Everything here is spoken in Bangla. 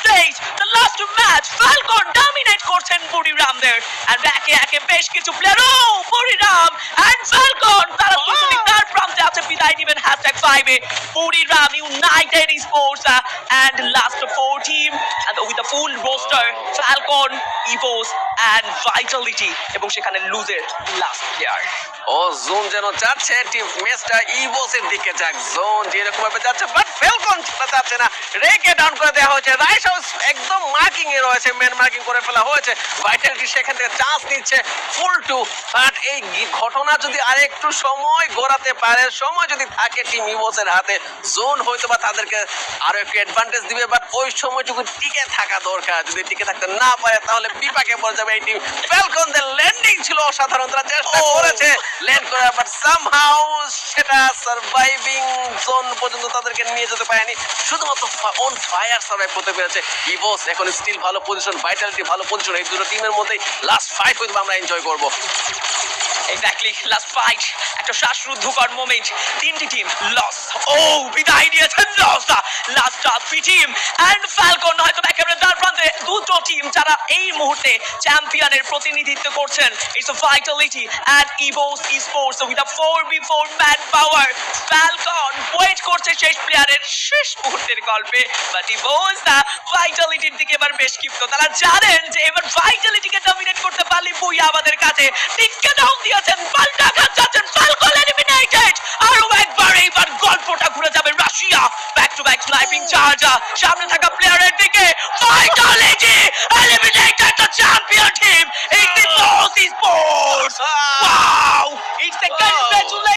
Stage the last match Falcon dominate করছেন বুড়িরামদের এন্ড একে একে বেশ কিছু প্লেয়ার ও বুড়িরাম এন্ড ফ্যালকন তারা দুজনেই তার প্রান্তে আছে বিদায় নেবেন হ্যাশট্যাগ ফাইভে Buriram United sports and last four team with the full roster Falcon EVOS and Vitality এবং সেখানে লুজের লাস্ট প্লেয়ার ও জোন যেন যাচ্ছে টিম ম্যাচটা ইভোসের দিকে যাক। জোন যেরকম ভাবে যাচ্ছে বাট ফেলকন সেটা না। রেকে ডাউন করে দেওয়া হয়েছে। রাইস হাউস একদম মার্কিং এ রয়েছে ম্যান মার্কিং করে ফেলা হয়েছে। ভাইটালিটি সেখান থেকে চান্স নিচ্ছে ফুল টু বাট এই ঘটনা যদি আরেকটু সময় গড়াতে পারে সময় যদি থাকে টিম ইভোসের হাতে জোন হয়তো বা তাদেরকে আরও একটু অ্যাডভান্টেজ দিবে বাট ওই সময়টুকু টিকে থাকা দরকার। যদি টিকে থাকতে না পারে তাহলে বিপাকে পড়ে যাবে এই টিম ফ্যালকনদের ল্যান্ডিং ছিল অসাধারণ তারা চেষ্টা Oh! করেছে ল্যান্ড করে বাট সামহাউ সেটা সার্ভাইভিং জোন পর্যন্ত তাদেরকে নিয়ে যেতে পারেনি। শুধুমাত্র অন ফায়ার সার্ভাইভ করতে পেরেছে। ইভোস এখন স্টিল ভালো পজিশন ভাইটালিটি ভালো পজিশন এই দুটো টিমের মধ্যেই লাস্ট ফাইট হয়তো আমরা এনজয় করব। এক্স্যাক্টলি লাস্ট ফাইট একটা শ্বাসরুদ্ধকর মোমেন্ট তিনটি টিম লস ও, বিদায় loss last team and Falcon হয়তো একেবারে প্রান্তে। দুটো টিম যারা এই মুহূর্তে চ্যাম্পিয়নের প্রতিনিধিত্ব করছেন। It's a Vitality and EVOS sports with a four B four man power Falcon wait করছে শেষ প্লেয়ারের শেষ মুহূর্তের গল্পে। বাট ইমোসা ভাইটালিটির দিকে এবার বেশ ক্ষিপ্ত। তারা জানেন যে এবার ভাইটালিটিকে ডমিনেট করতে পারলে বই আমাদের কাছে টিককে ডাউন দিয়েছেন, পাল্টা আঘাত যাচ্ছেন ফালকন এলিমিনেটেড আরও একবার এইবার গল্পটা ঘুরে যাবে Russia. Back to back sniping charge সামনে থাকা প্লেয়ারের দিকে। ভাইটালিটি